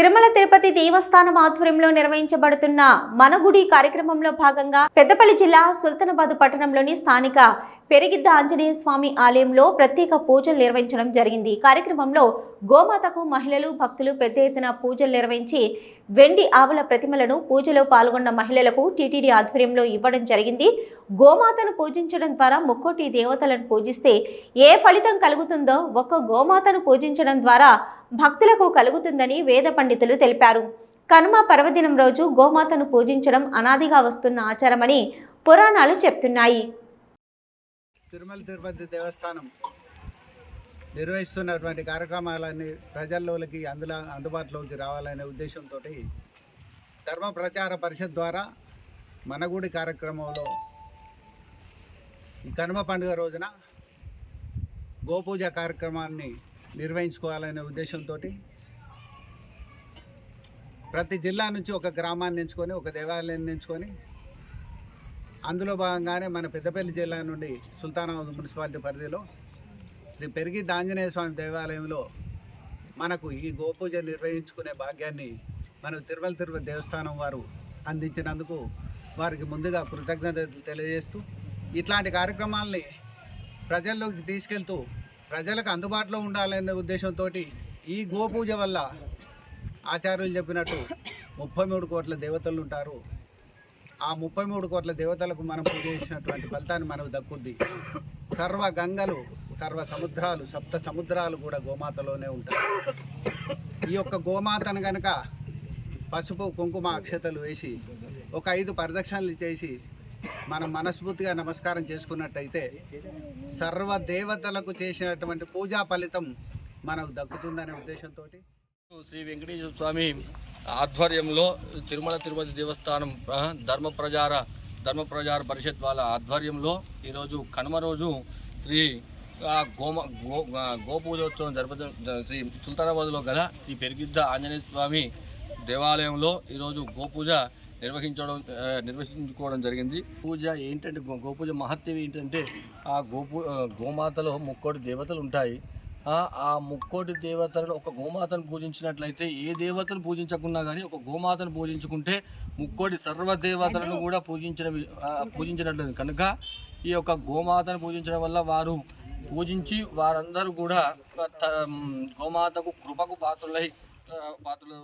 తిరుమల తిరుపతి దేవస్థానం ఆధ్వర్యంలో నిర్వహించబడుతున్న మన గుడి కార్యక్రమంలో భాగంగా పెద్దపల్లి జిల్లా సుల్తానాబాద్ పట్టణంలోని స్థానిక పెరిగిద్ద ఆంజనేయ స్వామి ఆలయంలో ప్రత్యేక పూజలు నిర్వహించడం జరిగింది. కార్యక్రమంలో గోమాతకు మహిళలు భక్తులు పెద్ద ఎత్తున పూజలు నిర్వహించి వెండి ఆవుల ప్రతిమలను పూజలో పాల్గొన్న మహిళలకు టీటీడీ ఆధ్వర్యంలో ఇవ్వడం జరిగింది. గోమాతను పూజించడం ద్వారా ముక్కోటి దేవతలను పూజిస్తే ఏ ఫలితం కలుగుతుందో ఒక్క గోమాతను పూజించడం ద్వారా భక్తులకు కలుగుతుందని వేద పండితులు తెలిపారు. కనుమ పర్వదినం రోజు గోమాతను పూజించడం అనాదిగా వస్తున్న ఆచారమని పురాణాలు చెప్తున్నాయి. తిరుమల తిరుపతి దేవస్థానం నిర్వహిస్తున్నటువంటి కార్యక్రమాలన్నీ ప్రజల్లోకి అందులో అందుబాటులోకి రావాలనే ఉద్దేశంతో ధర్మ ప్రచార పరిషత్ ద్వారా మనగుడి కార్యక్రమంలో ఈ కనుమ పండుగ రోజున గోపూజ కార్యక్రమాన్ని నిర్వహించుకోవాలనే ఉద్దేశంతో ప్రతి జిల్లా నుంచి ఒక గ్రామాన్ని ఎంచుకొని ఒక దేవాలయాన్ని ఎంచుకొని అందులో భాగంగానే మన పెద్దపల్లి జిల్లా నుండి సుల్తానాబాద్ మున్సిపాలిటీ పరిధిలో శ్రీ పెరిగి ఆంజనేయ స్వామి దేవాలయంలో మనకు ఈ గోపూజ నిర్వహించుకునే భాగ్యాన్ని మన తిరుమల తిరుపతి దేవస్థానం వారు అందించినందుకు వారికి ముందుగా కృతజ్ఞతలు తెలియజేస్తూ ఇట్లాంటి కార్యక్రమాల్ని ప్రజల్లోకి తీసుకెళ్తూ ప్రజలకు అందుబాటులో ఉండాలనే ఉద్దేశంతో ఈ గోపూజ వల్ల ఆచార్యులు చెప్పినట్టు ముప్పై మూడు కోట్ల దేవతలు ఉంటారు. ఆ ముప్పై మూడు కోట్ల దేవతలకు మనం పూజ చేసినటువంటి ఫలితాన్ని మనకు దక్కుద్ది. సర్వ గంగలు సర్వ సముద్రాలు సప్త సముద్రాలు కూడా గోమాతలోనే ఉంటాయి. ఈ యొక్క గోమాతను గనక పసుపు కుంకుమ అక్షతలు వేసి ఒక ఐదు ప్రదక్షిణలు చేసి మనం మనస్ఫూర్తిగా నమస్కారం చేసుకున్నట్టయితే సర్వ దేవతలకు చేసినటువంటి పూజా ఫలితం మనకు దక్కుతుందనే ఉద్దేశంతో శ్రీ వెంకటేశ్వర స్వామి ఆధ్వర్యంలో తిరుమల తిరుపతి దేవస్థానం ధర్మ ప్రజార ధర్మ ప్రజార పరిషత్ వాళ్ళ ఆధ్వర్యంలో ఈరోజు కనుమ రోజు శ్రీ గోమ గో గోపూజోత్సవం జరుపుతున్న శ్రీ సుల్తానాబాద్లో గల శ్రీ పెరిగిద్ద ఆంజనేయ స్వామి దేవాలయంలో ఈరోజు గోపూజ నిర్వహించడం నిర్వహించుకోవడం జరిగింది. పూజ ఏంటంటే గో గోపూజ మహత్యం ఏంటంటే ఆ గోపూ గోమాతలో ముక్కోటి దేవతలు ఉంటాయి. ఆ ముక్కోటి దేవతలను ఒక గోమాతను పూజించినట్లయితే ఏ దేవతను పూజించకున్నా కానీ ఒక గోమాతను పూజించుకుంటే ముక్కోటి సర్వ దేవతలను కూడా పూజించిన పూజించినట్లయితే కనుక ఈ యొక్క గోమాతను పూజించడం వల్ల వారు పూజించి వారందరూ కూడా గోమాతకు కృపకు పాత్రులై పాత్రులు